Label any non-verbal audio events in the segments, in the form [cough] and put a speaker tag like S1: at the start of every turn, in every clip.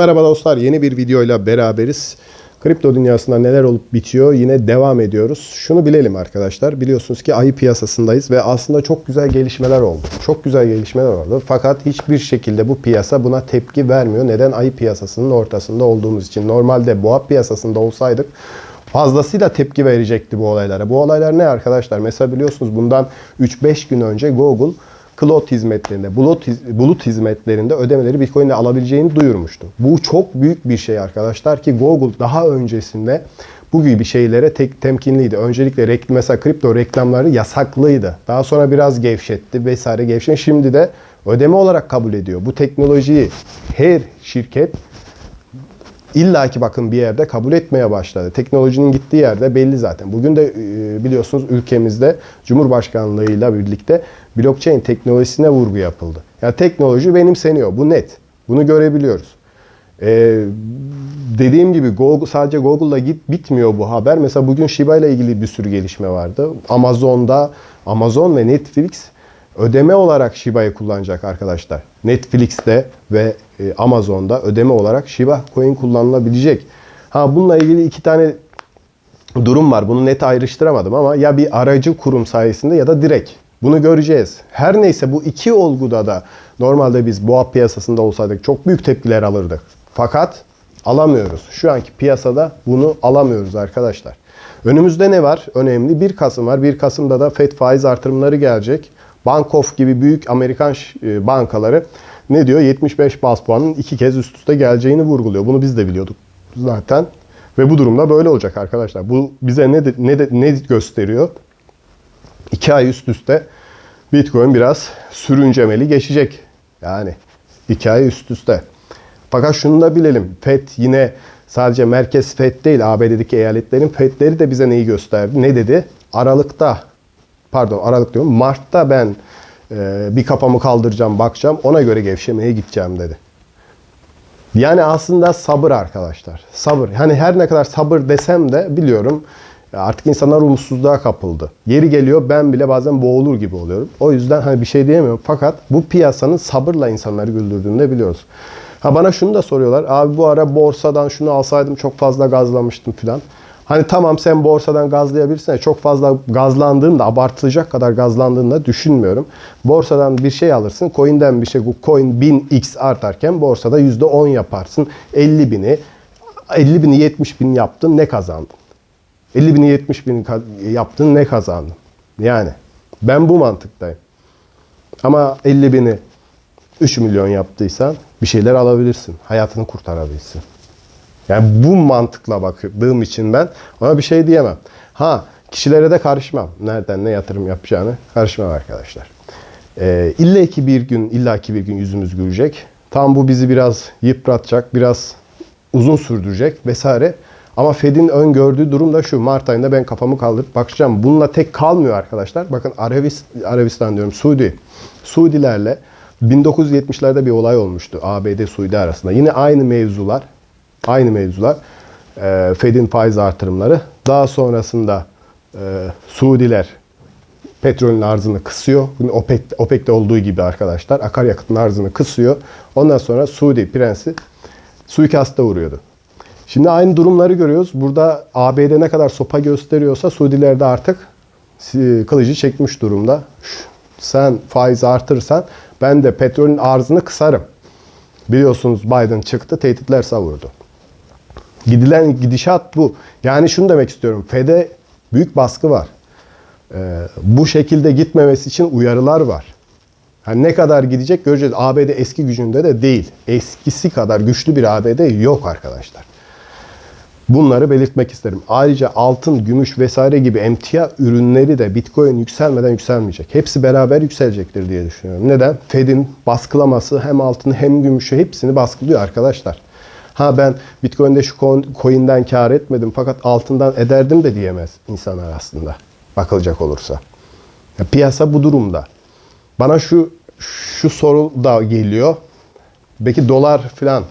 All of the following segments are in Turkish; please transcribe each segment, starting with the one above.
S1: Merhaba dostlar, yeni bir videoyla beraberiz. Kripto dünyasında neler olup bitiyor yine devam ediyoruz. Şunu bilelim arkadaşlar, biliyorsunuz ki ayı piyasasındayız ve aslında çok güzel gelişmeler oldu. Çok güzel gelişmeler oldu fakat hiçbir şekilde bu piyasa buna tepki vermiyor. Neden? Ayı piyasasının ortasında olduğumuz için. Normalde boğa piyasasında olsaydık fazlasıyla tepki verecekti bu olaylara. Bu olaylar ne arkadaşlar? Mesela biliyorsunuz bundan 3-5 gün önce Google cloud hizmetlerinde, bulut, bulut hizmetlerinde ödemeleri Bitcoin ile alabileceğini duyurmuştu. Bu çok büyük bir şey arkadaşlar ki Google daha öncesinde bu gibi şeylere tek temkinliydi. Öncelikle rek- mesela kripto reklamları yasaklıydı. Daha sonra biraz gevşetti vesaire gevşetti. Şimdi de ödeme olarak kabul ediyor. Bu teknolojiyi her şirket İlla ki bakın bir yerde kabul etmeye başladı. Teknolojinin gittiği yerde belli zaten. Bugün de e, biliyorsunuz ülkemizde Cumhurbaşkanlığıyla birlikte blockchain teknolojisine vurgu yapıldı. Yani teknoloji benimseniyor. Bu net. Bunu görebiliyoruz. Ee, dediğim gibi Google, sadece Google'la git bitmiyor bu haber. Mesela bugün Shiba ile ilgili bir sürü gelişme vardı. Amazon'da Amazon ve Netflix ödeme olarak Shiba'yı kullanacak arkadaşlar. Netflix'te ve e, Amazon'da ödeme olarak Shiba Coin kullanılabilecek. Ha bununla ilgili iki tane durum var. Bunu net ayrıştıramadım ama ya bir aracı kurum sayesinde ya da direkt. Bunu göreceğiz. Her neyse bu iki olguda da normalde biz boğa piyasasında olsaydık çok büyük tepkiler alırdık. Fakat alamıyoruz. Şu anki piyasada bunu alamıyoruz arkadaşlar. Önümüzde ne var? Önemli 1 Kasım var. 1 Kasım'da da FED faiz artırımları gelecek. Bank of gibi büyük Amerikan e, bankaları ne diyor? 75 bas puanın iki kez üst üste geleceğini vurguluyor. Bunu biz de biliyorduk zaten. Ve bu durumda böyle olacak arkadaşlar. Bu bize ne de- ne de- ne gösteriyor? 2 ay üst üste Bitcoin biraz sürüncemeli geçecek. Yani 2 ay üst üste. Fakat şunu da bilelim. FED yine sadece merkez FED değil ABD'deki eyaletlerin FED'leri de bize neyi gösterdi? Ne dedi? Aralıkta pardon Aralık diyorum Mart'ta ben e, bir kafamı kaldıracağım bakacağım ona göre gevşemeye gideceğim dedi. Yani aslında sabır arkadaşlar. Sabır. Hani her ne kadar sabır desem de biliyorum artık insanlar umutsuzluğa kapıldı. Yeri geliyor ben bile bazen boğulur gibi oluyorum. O yüzden hani bir şey diyemiyorum. Fakat bu piyasanın sabırla insanları güldürdüğünü de biliyoruz. Ha bana şunu da soruyorlar. Abi bu ara borsadan şunu alsaydım çok fazla gazlamıştım filan. Hani tamam sen borsadan gazlayabilirsin. Çok fazla gazlandığında, abartılacak kadar gazlandığını da düşünmüyorum. Borsadan bir şey alırsın. Coin'den bir şey, bu coin 1000x artarken borsada %10 yaparsın. 50 bini, 50 bini 70 bin yaptın ne kazandın? 50 bini 70 bin yaptın ne kazandın? Yani ben bu mantıktayım. Ama 50 bini 3 milyon yaptıysan bir şeyler alabilirsin. Hayatını kurtarabilirsin. Yani bu mantıkla bakdığım için ben ona bir şey diyemem. Ha kişilere de karışmam. Nereden ne yatırım yapacağını karışmam arkadaşlar. Ee, illa ki bir gün, illa ki bir gün yüzümüz gülecek. Tam bu bizi biraz yıpratacak, biraz uzun sürdürecek vesaire. Ama Fed'in öngördüğü durum da şu. Mart ayında ben kafamı kaldırıp bakacağım. Bununla tek kalmıyor arkadaşlar. Bakın Arabistan, Arabistan diyorum Suudi. Suudilerle 1970'lerde bir olay olmuştu ABD Suudi arasında. Yine aynı mevzular. Aynı mevzular. Ee, Fed'in faiz artırımları. Daha sonrasında e, Suudiler petrolün arzını kısıyor. OPEC, OPEC'te olduğu gibi arkadaşlar. Akaryakıtın arzını kısıyor. Ondan sonra Suudi prensi suikasta uğruyordu. Şimdi aynı durumları görüyoruz. Burada ABD ne kadar sopa gösteriyorsa Suudiler de artık e, kılıcı çekmiş durumda. Sen faiz artırırsan ben de petrolün arzını kısarım. Biliyorsunuz Biden çıktı, tehditler savurdu. Gidilen gidişat bu. Yani şunu demek istiyorum. Fed'e büyük baskı var. Ee, bu şekilde gitmemesi için uyarılar var. Yani ne kadar gidecek göreceğiz. ABD eski gücünde de değil. Eskisi kadar güçlü bir ABD yok arkadaşlar. Bunları belirtmek isterim. Ayrıca altın, gümüş vesaire gibi emtia ürünleri de Bitcoin yükselmeden yükselmeyecek. Hepsi beraber yükselecektir diye düşünüyorum. Neden? Fed'in baskılaması hem altını hem gümüşü hepsini baskılıyor arkadaşlar. Ha ben Bitcoin'de şu coin- coin'den kar etmedim fakat altından ederdim de diyemez insanlar aslında. Bakılacak olursa. Ya piyasa bu durumda. Bana şu şu soru da geliyor. Belki dolar falan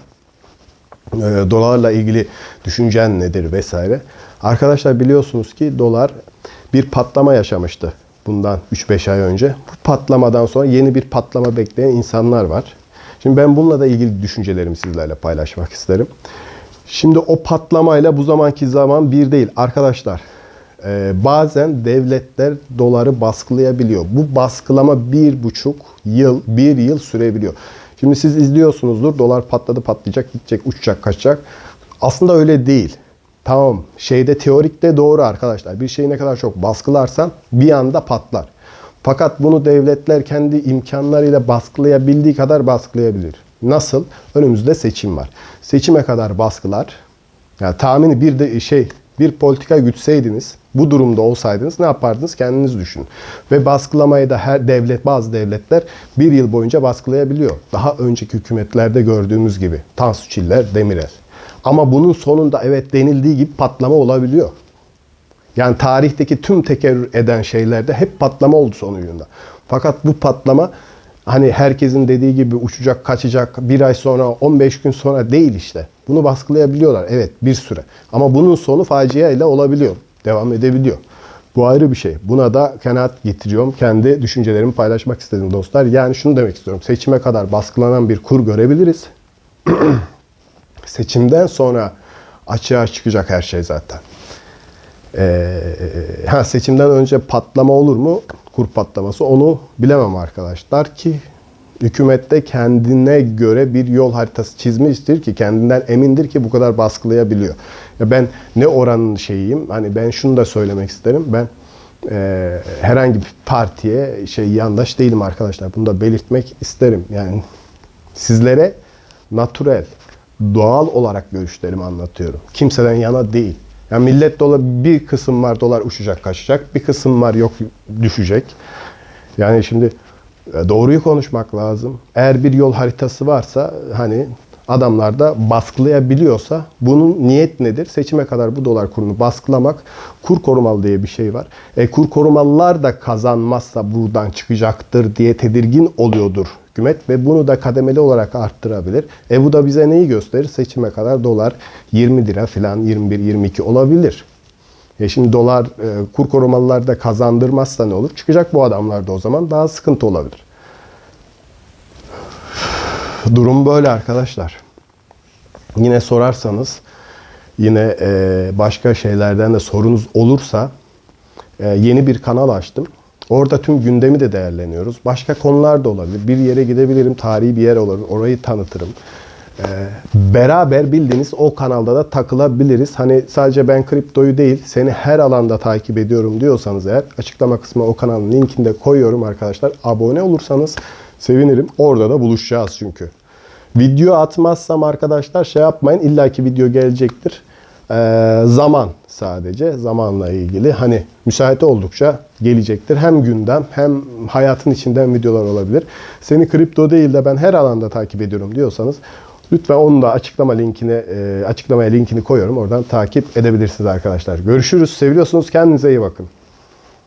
S1: e, dolarla ilgili düşüncen nedir vesaire. Arkadaşlar biliyorsunuz ki dolar bir patlama yaşamıştı bundan 3-5 ay önce. Bu patlamadan sonra yeni bir patlama bekleyen insanlar var. Şimdi ben bununla da ilgili düşüncelerimi sizlerle paylaşmak isterim. Şimdi o patlamayla bu zamanki zaman bir değil. Arkadaşlar e, bazen devletler doları baskılayabiliyor. Bu baskılama bir buçuk yıl, bir yıl sürebiliyor. Şimdi siz izliyorsunuzdur. Dolar patladı patlayacak, gidecek, uçacak, kaçacak. Aslında öyle değil. Tamam şeyde teorikte doğru arkadaşlar. Bir şeyi ne kadar çok baskılarsan bir anda patlar. Fakat bunu devletler kendi imkanlarıyla baskılayabildiği kadar baskılayabilir. Nasıl? Önümüzde seçim var. Seçime kadar baskılar. Yani tahmini bir de şey bir politika gütseydiniz, bu durumda olsaydınız ne yapardınız kendiniz düşünün. Ve baskılamayı da her devlet, bazı devletler bir yıl boyunca baskılayabiliyor. Daha önceki hükümetlerde gördüğümüz gibi. Tansu Çiller, Demirel. Ama bunun sonunda evet denildiği gibi patlama olabiliyor. Yani tarihteki tüm tekerrür eden şeylerde hep patlama oldu sonucunda. Fakat bu patlama hani herkesin dediği gibi uçacak, kaçacak, bir ay sonra, 15 gün sonra değil işte. Bunu baskılayabiliyorlar. Evet bir süre. Ama bunun sonu facia ile olabiliyor. Devam edebiliyor. Bu ayrı bir şey. Buna da kanaat getiriyorum. Kendi düşüncelerimi paylaşmak istedim dostlar. Yani şunu demek istiyorum. Seçime kadar baskılanan bir kur görebiliriz. [clears throat] Seçimden sonra açığa çıkacak her şey zaten. Ee, ha seçimden önce patlama olur mu? Kur patlaması onu bilemem arkadaşlar ki hükümette kendine göre bir yol haritası çizmiştir ki kendinden emindir ki bu kadar baskılayabiliyor. Ya ben ne oranın şeyiyim? Hani ben şunu da söylemek isterim. Ben e, herhangi bir partiye şey yandaş değilim arkadaşlar. Bunu da belirtmek isterim. Yani sizlere natürel, doğal olarak görüşlerimi anlatıyorum. Kimseden yana değil. Yani millet dolar bir kısım var dolar uçacak kaçacak. Bir kısım var yok düşecek. Yani şimdi e, doğruyu konuşmak lazım. Eğer bir yol haritası varsa hani adamlar da baskılayabiliyorsa bunun niyet nedir? Seçime kadar bu dolar kurunu baskılamak. Kur korumalı diye bir şey var. E, kur korumalılar da kazanmazsa buradan çıkacaktır diye tedirgin oluyordur hükümet ve bunu da kademeli olarak arttırabilir. E bu da bize neyi gösterir? Seçime kadar dolar 20 lira falan 21-22 olabilir. E şimdi dolar e, kur korumalılar da kazandırmazsa ne olur? Çıkacak bu adamlar da o zaman daha sıkıntı olabilir. Durum böyle arkadaşlar. Yine sorarsanız yine e, başka şeylerden de sorunuz olursa e, yeni bir kanal açtım. Orada tüm gündemi de değerleniyoruz. Başka konular da olabilir. Bir yere gidebilirim, tarihi bir yer olabilir. Orayı tanıtırım. Ee, beraber bildiğiniz o kanalda da takılabiliriz. Hani sadece ben kriptoyu değil, seni her alanda takip ediyorum diyorsanız eğer açıklama kısmına o kanalın linkini de koyuyorum arkadaşlar. Abone olursanız sevinirim. Orada da buluşacağız çünkü. Video atmazsam arkadaşlar şey yapmayın. İlla ki video gelecektir. Ee, zaman sadece zamanla ilgili hani müsait oldukça gelecektir. Hem gündem hem hayatın içinden videolar olabilir. Seni kripto değil de ben her alanda takip ediyorum diyorsanız lütfen onu da açıklama linkini e, açıklamaya linkini koyuyorum. Oradan takip edebilirsiniz arkadaşlar. Görüşürüz. Seviyorsunuz. Kendinize iyi bakın.